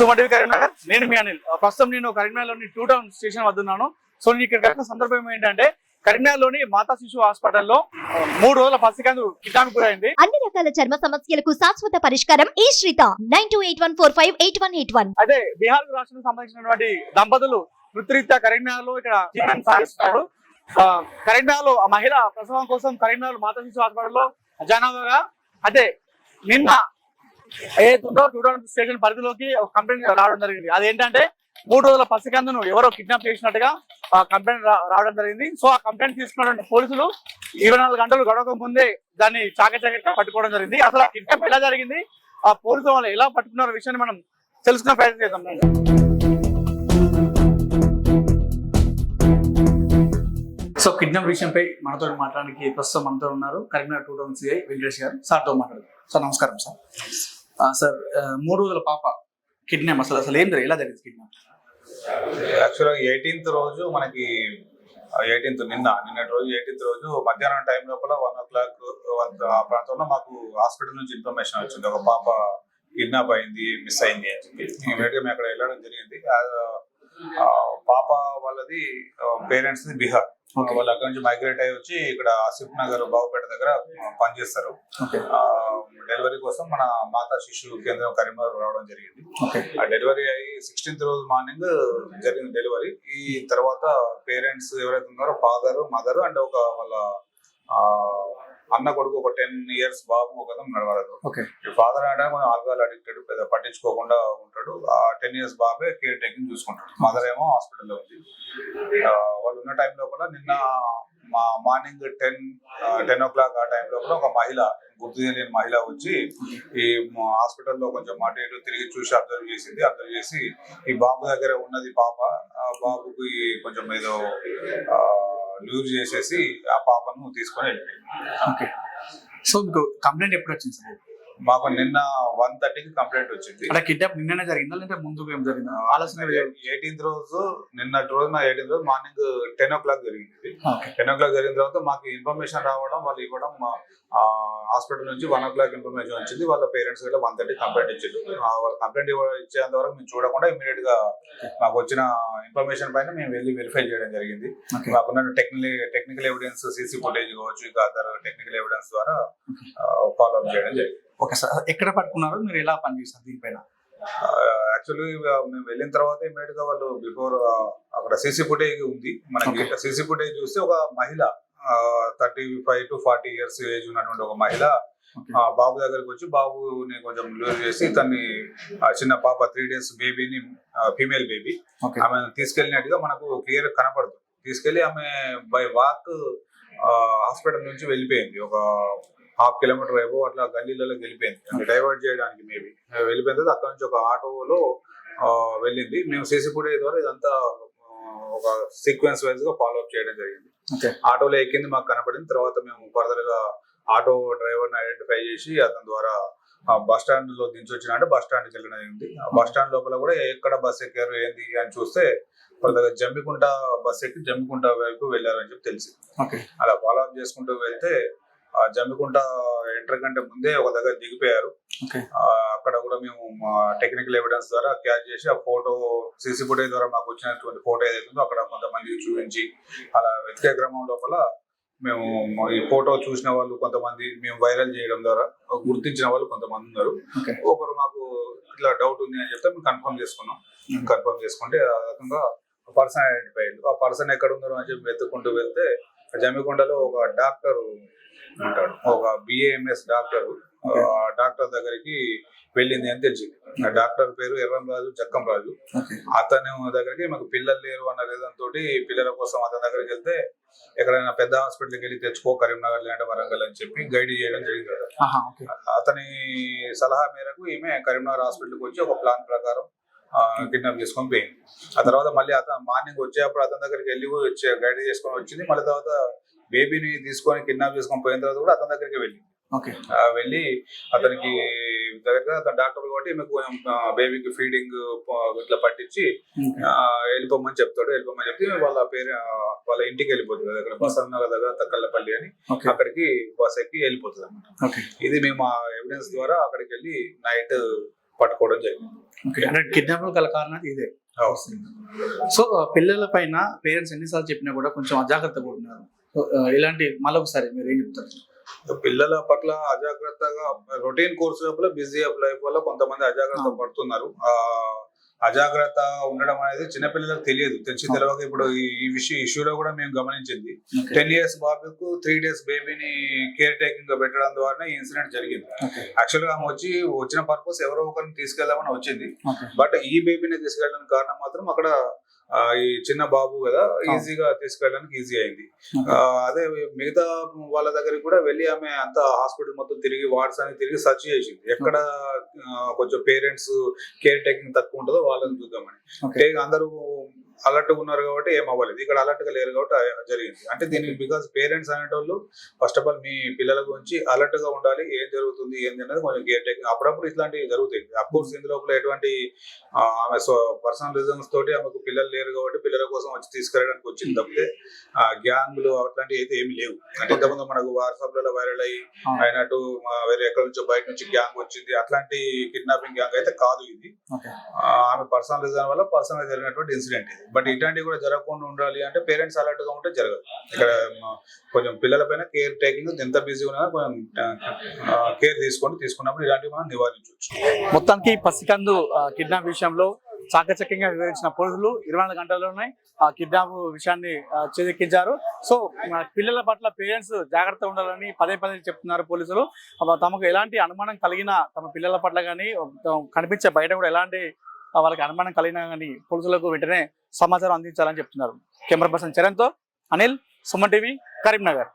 సుమన్ కరీంనగర్. నేను మీ అనిల్. ప్రస్తుతం నేను కరీంనగర్లోని టూ టౌన్ స్టేషన్ వద్ద ఉన్నాను. సో నేను ఇక్కడ వచ్చిన సందర్భం ఏంటంటే కరీంనగర్లోని మాతా శిశు హాస్పిటల్లో మూడు రోజుల పసికందు కిటాను గురైంది. అన్ని రకాల చర్మ సమస్యలకు శాశ్వత పరిష్కారం ఈ శ్రీత. Nine two eight one four five eight one eight one. అయితే బీహార్ రాష్ట్రానికి సంబంధించినటువంటి దంపతులు వృత్తిరీత్యా కరీంనగర్లో ఇక్కడ జీవనం సాగిస్తున్నారు. ఆ, కరీంనగర్లో ఆ మహిళ ప్రసవం కోసం కరీంనగర్ మాతా శిశు హాస్పిటల్లో జనాభాగా అయితే నిన్న ఏదైతుందో టూ స్టేషన్ పరిధిలోకి ఒక కంప్లైంట్ రావడం జరిగింది. అదేంటంటే మూడు రోజుల పసికందును ఎవరో కిడ్నాప్ చేసినట్టుగా ఆ కంప్లైంట్ రావడం జరిగింది. సో ఆ కంప్లైంట్ తీసుకున్నటువంటి పోలీసులు ఇరవై నాలుగు గంటలు గడవక ముందే దాన్ని చాకచక్యంగా పట్టుకోవడం జరిగింది. అసలు ఆ కిడ్నాప్ ఎలా జరిగింది? ఆ పోలీసు వాళ్ళు ఎలా పట్టుకున్నారో విషయాన్ని మనం తెలుసుకునే ప్రయత్నం చేద్దాం సో కిడ్నాప్ విషయంపై మనతో మాట్లాడడానికి ప్రస్తుతం మనతో ఉన్నారు Karimnagar two town CI Venkatesh garu. సార్తో మాట్లాడదాం. సార్ నమస్కారం సార్. సార్ మూడు రోజుల పాప కిడ్నాప్ అసలు అసలు ఏం జరిగింది ఎలా జరిగింది కిడ్నాప్? యాక్చువల్గా ఎయిటీన్త్ రోజు మనకి ఎయిటీన్త్ నిన్న నిన్నటి రోజు ఎయిటీన్త్ రోజు మధ్యాహ్నం టైం లోపల వన్ ఓ క్లాక్ ఆ ప్రాంతంలో మాకు హాస్పిటల్ నుంచి ఇన్ఫర్మేషన్ వచ్చింది. ఒక పాప కిడ్నాప్ అయింది మిస్ అయింది అని చెప్పి. ఇమీడియట్గా మేము అక్కడ వెళ్ళడం జరిగింది. పాప వాళ్ళది పేరెంట్స్ బీహార్. వాళ్ళు అక్కడ నుంచి మైగ్రేట్ అయ్యి వచ్చి ఇక్కడ ఆసిఫ్ నగర్ బాబుపేట దగ్గర పనిచేస్తారు. డెలివరీ కోసం మన మాతా శిశు కేంద్రం కరీంనగర్ రావడం జరిగింది. ఆ డెలివరీ అయ్యి సిక్స్టీన్త్ రోజు మార్నింగ్ జరిగింది డెలివరీ ఈ తర్వాత పేరెంట్స్ ఎవరైతే ఉన్నారో ఫాదర్ మదర్ అండ్ ఒక వాళ్ళ ఆ, అన్న కొడుకు ఒక టెన్ ఇయర్స్ బాబు ఒక నడవలేదు ఫాదర్ అంటే కొంచెం ఆల్కహాల్ అడిక్టెడ్ పెద్ద పట్టించుకోకుండా ఉంటాడు. ఆ టెన్ ఇయర్స్ బాబే కేర్ టేకింగ్ చూసుకుంటాడు. మదర్ ఏమో హాస్పిటల్లో ఉంది. వాళ్ళు ఉన్న టైం లోపల నిన్న మా morning ten ten o'clock ఆ టైం లోపల ఒక మహిళ గుర్తు తెలియని మహిళ వచ్చి ఈ మ- హాస్పిటల్లో కొంచెం అటు ఇటు తిరిగి చూసి అబ్జర్వ్ చేసింది. అబ్జర్వ్ చేసి ఈ బాబు దగ్గర ఉన్నది పాప. ఆ బాబుకి కొంచెం ఏదో లూజ్ చేసేసి ఆ పాపను తీసుకొని వెళ్ళిపోయింది ఓకే. సో మీకు కంప్లైంట్ ఎప్పుడు వచ్చింది సార్? మాకు నిన్న వన్ థర్టీకి కంప్లైంట్ వచ్చింది. అంటే కిడ్నాప్ నిన్ననే జరిగిందా? లేదంటే ముందు ఏం జరిగిందా? ఆలోచన ఎయిటీన్త్ రోజు నిన్నటి రోజున ఎయిటీన్త్ రోజు మార్నింగ్ టెన్ ఓ క్లాక్ జరిగింది. టెన్ ఓ క్లాక్ జరిగిన తర్వాత మాకు ఇన్ఫర్మేషన్ రావడం వాళ్ళు ఇవ్వడం హాస్పిటల్ నుంచి వన్ ఓ క్లాక్ ఇన్ఫర్మేషన్ వచ్చింది. వాళ్ళ పేరెంట్స్ కూడా వన్ థర్టీ కంప్లైంట్ ఇచ్చారు. వాళ్ళ కంప్లైంట్ ఇచ్చేంత వరకు మేము చూడకుండా ఇమీడియట్గా మాకు వచ్చిన ఇన్ఫర్మేషన్ పైన మేము వెళ్ళి వెరిఫై చేయడం జరిగింది. మాకున్న technical technical evidence CC footage కావచ్చు ఇంకా అదర్ టెక్నికల్ ఎవిడెన్స్ ద్వారా ఫాలో అప్ చేయడం జరిగింది. సార్ ఎక్కడ పట్టుకున్నారు మీరు ఎలా పనిచేస్తారు దీనిపైన? యాక్చువల్లీ మేము వెళ్ళిన తర్వాత ఇమీడియట్గా వాళ్ళు బిఫోర్ అక్కడ సీసీ ఫుటేజ్ ఉంది. మనకి. సీసీ ఫుటేజ్ చూస్తే ఒక మహిళ thirty five to forty years age ఉన్నటువంటి ఒక మహిళ బాబు దగ్గరికి వచ్చి బాబుని కొంచెం లూజ్ చేసి తన్ని చిన్న పాప త్రీ డేస్ బేబీని ఫీమేల్ బేబీ ఆమె తీసుకెళ్ళినట్టుగా మనకు క్లియర్ కనపడుతుంది. తీసుకెళ్ళి ఆమె బై వాక్ హాస్పిటల్ నుంచి వెళ్ళిపోయింది. ఒక హాఫ్ కిలోమీటర్ వైపు అట్లా గల్లీలలో వెళ్ళిపోయింది అంటే డైవర్ట్ చేయడానికి మేబీ వెళ్ళిపోయిన తర్వాత అక్కడ నుంచి ఒక ఆటోలో ఆ, వెళ్ళింది. మేము సీసీ ఫుటేజ్ ద్వారా ఇదంతా ఒక సీక్వెన్స్ వైజ్గా ఫాలో అప్ చేయడం జరిగింది. ఆటోలో ఎక్కింది మాకు కనపడింది. తర్వాత మేము ఫర్దర్గా ఆటో డ్రైవర్ని ఐడెంటిఫై చేసి అతని ద్వారా బస్ స్టాండ్లో దించి వచ్చిన అంటే బస్ స్టాండ్కి వెళ్ళడం అయింది బస్ స్టాండ్ లోపల కూడా ఎక్కడ బస్ ఎక్కారు ఏంది అని చూస్తే వాళ్ళ జమ్మికుంట బస్ ఎక్కి జమ్మికుంట వైపు వెళ్ళారని చెప్పి తెలిసి ఓకే అలా ఫాలో అప్ చేసుకుంటూ వెళ్తే జమ్మికుంట ఎంటర్ కంటే ముందే ఒక దగ్గర దిగిపోయారు. అక్కడ కూడా మేము టెక్నికల్ ఎవిడెన్స్ ద్వారా క్యాచ్ చేసి ఆ ఫోటో సీసీ ఫుటేజ్ ద్వారా మాకు వచ్చినటువంటి ఫోటో ఏదైతే ఉందో అక్కడ కొంతమందికి చూపించి అలా వెతికే క్రమం లోపల మేము ఈ ఫోటో చూసిన వాళ్ళు కొంతమంది మేము వైరల్ చేయడం ద్వారా గుర్తించిన వాళ్ళు కొంతమంది ఉన్నారు. ఒకరు మాకు ఇట్లా డౌట్ ఉంది అని చెప్తే మేము కన్ఫర్మ్ చేసుకున్నాం. కన్ఫర్మ్ చేసుకుంటే ఆ రకంగా పర్సన్ ఐడెంటిఫై అయ్యింది ఆ పర్సన్ ఎక్కడ ఉన్నారో అని చెప్పి వెతుక్కుంటూ వెళ్తే జమ్మికొండలో ఒక డాక్టర్ ఉంటాడు. ఒక బిఏఎంఎస్ డాక్టర్ ఆ డాక్టర్ దగ్గరికి వెళ్ళింది అని తెలిసింది. డాక్టర్ పేరు ఎర్రం రాజు జక్కం రాజు. అతను దగ్గరికి మాకు పిల్లలు లేరు అన్న తోటి పిల్లల కోసం అతని దగ్గరికి వెళ్తే ఎక్కడైనా పెద్ద హాస్పిటల్కి వెళ్ళి తెచ్చుకో కరీంనగర్ లేదంటే వరంగల్ అని చెప్పి గైడ్ చేయడం జరిగింది అతని సలహా మేరకు ఈమె కరీంనగర్ హాస్పిటల్కి వచ్చి ఒక ప్లాన్ ప్రకారం కిడ్నాప్ చేసుకొని పోయింది ఆ తర్వాత మళ్ళీ అతను మార్నింగ్ వచ్చేటప్పుడు అతని దగ్గరికి వెళ్ళి వచ్చి గైడ్ చేసుకొని వచ్చింది. మళ్ళీ తర్వాత బేబీని తీసుకొని కిడ్నాప్ చేసుకొని పోయిన తర్వాత కూడా అతని దగ్గరికి వెళ్ళింది ఓకే. ఆ, వెళ్ళి అతనికి దగ్గర అతను డాక్టర్ కాబట్టి కొంచెం బేబీకి ఫీడింగ్ ఇట్లా పట్టించి వెళ్ళిపోమని చెప్తాడు. వెళ్ళిపోమని చెప్తే వాళ్ళ పేరు వాళ్ళ ఇంటికి వెళ్ళిపోతుంది. దగ్గర బసన్న దగ్గర తక్కల్లపల్లి అని అక్కడికి బస్ ఎక్కి వెళ్ళిపోతుంది అనమాట ఇది మేము ఆ ఎవిడెన్స్ ద్వారా అక్కడికి వెళ్ళి నైట్ పట్టుకోవడం జరిగింది. ఓకే అంటే గల కారణం ఇదే. సో పిల్లల పైన పేరెంట్స్ ఎన్నిసార్లు చెప్పినా కూడా కొంచెం అజాగ్రత్తగా ఆ, ఇలాంటి మళ్ళీ ఒకసారి మీరు ఏం చెప్తారు? పిల్లల పట్ల అజాగ్రత్తగా రొటీన్ కోర్సు లోపల బిజీ లైఫ్ వల్ల కొంతమంది అజాగ్రత్త. పడుతున్నారు. ఆ అజాగ్రత్త ఉండడం అనేది చిన్నపిల్లలకు తెలియదు తెలిసి. తెలియక ఇప్పుడు ఈ- విషయం ఇష్యూలో కూడా మేము గమనించింది. టెన్ ఇయర్స్ బాబుకు త్రీ డేస్ బేబీని కేర్ టేకింగ్గా పెట్టడం ద్వారా ఈ ఇన్సిడెంట్ జరిగింది. యాక్చువల్గా ఆమె వచ్చి వచ్చిన పర్పస్ ఎవరో ఒకరిని తీసుకెళ్దామని వచ్చింది. బట్ ఈ బేబీని తీసుకెళ్ళడానికి కారణం మాత్రం అక్కడ ఈ చిన్న బాబు కదా ఈజీగా తీసుకెళ్ళడానికి ఈజీ అయింది. అదే మిగతా వాళ్ళ దగ్గరికి కూడా వెళ్ళి ఆమె అంత హాస్పిటల్ మొత్తం తిరిగి వార్డ్స్ అని తిరిగి సెర్చ్ చేసింది. ఎక్కడ కొంచెం పేరెంట్స్ కేర్ టేకింగ్ తక్కువ ఉంటుందో వాళ్ళని చూద్దామని. అందరూ అలర్ట్గా ఉన్నారు కాబట్టి ఏం అవ్వలేదు. ఇక్కడ అలర్ట్గా లేరు కాబట్టి జరిగింది. అంటే దీనికి బికాస్ పేరెంట్స్ అనేటోళ్ళు ఫస్ట్ ఆఫ్ ఆల్ మీ పిల్లల గురించి అలర్ట్గా ఉండాలి. ఏం జరుగుతుంది ఏంది అనేది కొంచెం కేర్ టేకింగ్ అప్పుడప్పుడు ఇట్లాంటివి జరుగుతాయి. అఫ్ కోర్స్ ఇందులో ఎటువంటి ఆమె పర్సనల్ రీజన్స్ తోటి ఆమెకు పిల్లలు లేరు కాబట్టి పిల్లల కోసం వచ్చి తీసుకెళ్ళడానికి వచ్చింది తప్పితే ఆ గ్యాంగ్లు అట్లాంటివి అయితే ఏమి లేవు. అంటే ఇంతకుముందు మనకు వాట్సాప్లలో వైరల్ అయ్యి. అయినట్టు వేరే ఎక్కడి నుంచో బయట నుంచి గ్యాంగ్ వచ్చింది. అట్లాంటి కిడ్నాపింగ్ గ్యాంగ్ అయితే కాదు ఇది. ఆమె పర్సనల్ రీజన్ వల్ల పర్సనల్ జరిగినటువంటి ఇన్సిడెంట్ ఇది. బట్ ఇట్లాంటివి కూడా జరగకుండా ఉండాలి అంటే పేరెంట్స్ అలర్ట్గా ఉంటే జరగదు. ఇక్కడ కొంచెం పిల్లల పైన కేర్ టేకింగ్ ఎంత బిజీ ఉన్నా కొంచెం కేర్ తీసుకొని తీసుకున్నప్పుడు ఇలాంటివి మనం నివారించవచ్చు. మొత్తానికి పసికందు కిడ్నాప్ విషయంలో చాకచక్యంగా వివరించిన పోలీసులు ఇరవై నాలుగు గంటల్లోనే ఆ కిడ్నాప్ విషయాన్ని ఆ, చేజెక్కించారు సో పిల్లల పట్ల పేరెంట్స్ జాగ్రత్త ఉండాలని పదే పదే చెప్తున్నారు పోలీసులు. తమకు ఎలాంటి అనుమానం కలిగిన తమ పిల్లల పట్ల కానీ కనిపించే బయట కూడా ఎలాంటి వాళ్ళకి అనుమానం కలిగినా కానీ పోలీసులకు వెంటనే సమాచారం అందించాలని చెప్తున్నారు. కెమెరా పర్సన్ చరణ్తో అనిల్ సుమన్ టీవీ కరీంనగర్.